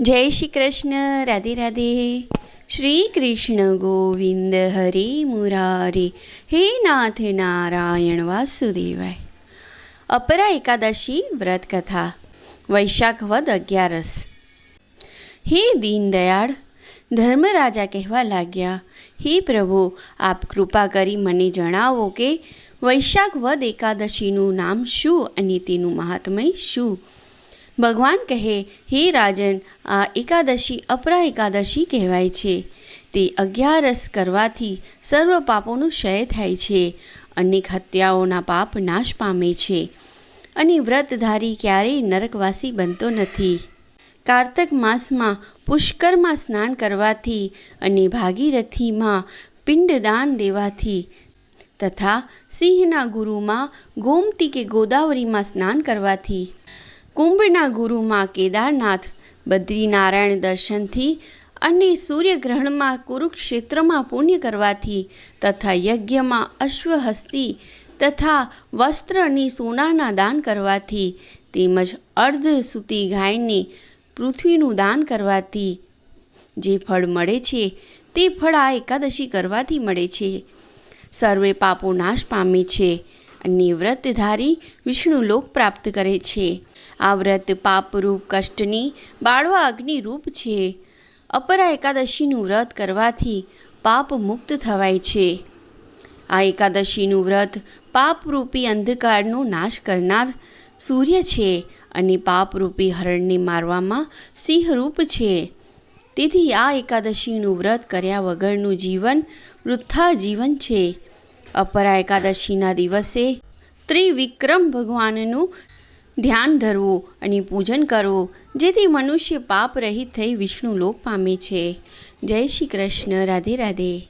જય શ્રી કૃષ્ણ, રાધે રાધે. શ્રી કૃષ્ણ ગોવિંદ હરે મુરારે. હે નાથ નારાયણ વાસુદેવાય. અપરા એકાદશી વ્રત કથા વૈશાખ વદ અગિયારસ. હે દીનદયાળ, ધર્મરાજા કહેવા લાગ્યા, હે પ્રભુ, આપ કૃપા કરી મને જણાવો કે વૈશાખ વદ એકાદશીનું નામ શું અને તેનું મહાત્મય શું? ભગવાન કહે, હે રાજન, આ એકાદશી અપરા એકાદશી કહેવાય છે. તે અગિયારસ કરવાથી સર્વ પાપોનું ક્ષય થાય છે. અનેક હત્યાઓના પાપ નાશ પામે છે. અને વ્રતધારી ક્યારેય નરકવાસી બનતો નથી. કારતક માસમાં પુષ્કરમાં સ્નાન કરવાથી અને ભાગીરથીમાં પિંડદાન દેવાથી તથા સિંહના ગુરુમાં ગોમતી કે ગોદાવરીમાં સ્નાન કરવાથી કુંભના ગુરુમાં કેદારનાથ, બદ્રીનારાયણ દર્શનથી અને સૂર્યગ્રહણમાં કુરુક્ષેત્રમાં પુણ્ય કરવાથી તથા યજ્ઞમાં અશ્વહસ્તી તથા વસ્ત્ર અને સોનાના દાન કરવાથી તેમજ અર્ધ સૂતી ગાયને પૃથ્વીનું દાન કરવાથી જે ફળ મળે છે, તે ફળ આ એકાદશી કરવાથી મળે છે. સર્વે પાપો નાશ પામે છે અને વ્રતધારી વિષ્ણુ લોક પ્રાપ્ત કરે છે. આ વ્રત પાપરૂપ, કષ્ટની બાળવા અગ્નિરૂપ છે. અપરા એકાદશીનું વ્રત કરવાથી પાપ મુક્ત થવાય છે. આ એકાદશીનું વ્રત પાપરૂપી અંધકારનો નાશ કરનાર સૂર્ય છે અને પાપરૂપી હરણને મારવામાં સિંહરૂપ છે. તેથી આ એકાદશીનું વ્રત કર્યા વગરનું જીવન વૃથા જીવન છે. અપરા એકાદશીના દિવસે ત્રિવિક્રમ ભગવાનનું ધ્યાન ધરવું અને પૂજન કરવું, જેથી મનુષ્ય પાપ રહિત થઈ વિષ્ણુ લોક પામે છે. જય શ્રી કૃષ્ણ. રાધે રાધે.